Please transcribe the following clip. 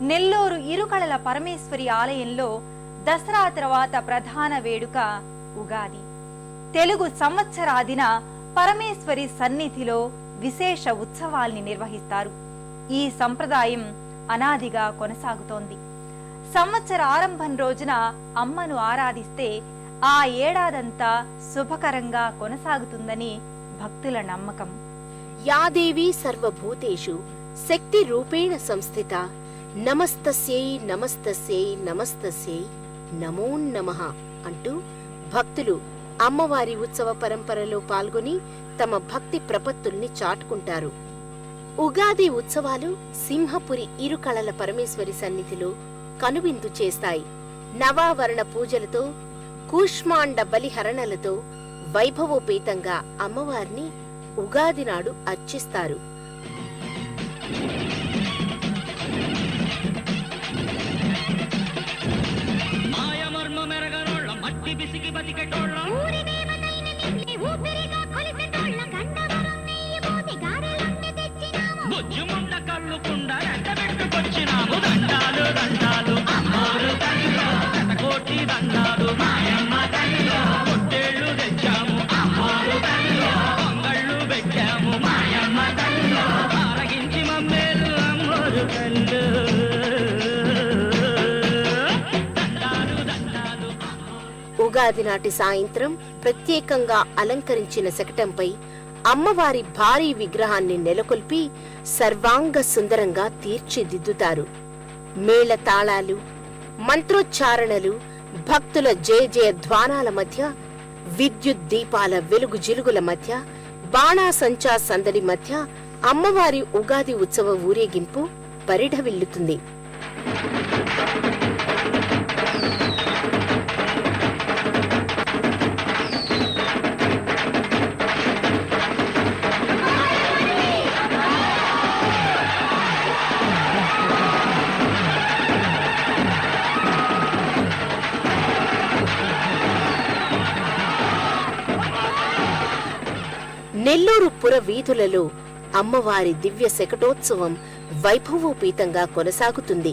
నెల్లూరు ఇరుకళల పరమేశ్వరి ఆలయంలో దసరా తర్వాత ప్రధాన వేడుక ఉగాది. తెలుగు సంవత్సరాదిన పరమేశ్వరి సన్నిధిలో విశేష ఉత్సవాల్ని నిర్వహిస్తారు. ఈ సంప్రదాయం అనాదిగా కొనసాగుతోంది. సంవత్సర ఆరంభం రోజున అమ్మను ఆరాధిస్తే ఆ ఏడాదంతా శుభకరంగా కొనసాగుతుందని భక్తుల నమ్మకం. యాదేవి సర్వభూతేషు శక్తి రూపేణ సంస్థిత నమస్తస్యై నమస్తస్యై నమస్తస్యై నమో నమః అంటూ భక్తులు అమ్మవారి ఉత్సవ పరంపరలో పాల్గొని తమ భక్తి ప్రపత్తుల్ని చాటుకుంటారు. ఉగాది ఉత్సవాలు సింహపురి ఇరుకళల పరమేశ్వరి సన్నిధిలో కనువిందు చేస్తాయి. నవావరణ పూజలతో కూష్మాండ బలిహరణలతో వైభవోపేతంగా అమ్మవారిని ఉగాది నాడు అర్చిస్తారు. మట్టి పిసికి బతికెటోళ్ళ బుజ్జుముండ కళ్ళు కుండ దండాలు దండాలు. అమ్మోరు తల్లిలో శతకోటి దండాలు. మాయమ్మ తల్లిలో పొట్టేళ్ళు తెచ్చాము. అమ్మోరు తల్లిలో పొంగళ్ళు పెట్టాము. మాయమ్మ తల్లిలో ఆరగించి మమ్మేలు అమ్మోరు తల్లు ఉగాది నాటి సాయంత్రం ప్రత్యేకంగా అలంకరించిన శకటంపై అమ్మవారి భారీ విగ్రహాన్ని నెలకొల్పి సర్వాంగ సుందరంగా తీర్చిదిద్దుతారు. మేళ తాళాలు మంత్రోచ్చారణలు భక్తుల జయ జయ ధ్వానాల మధ్య విద్యుత్ దీపాల వెలుగు జిలుగుల మధ్య బాణాసంచా సందడి మధ్య అమ్మవారి ఉగాది ఉత్సవ ఊరేగింపు పరిఢవిల్లుతుంది. నెల్లూరు పుర వీధులలో అమ్మవారి దివ్య శకటోత్సవం వైభవోపేతంగా కొనసాగుతుంది.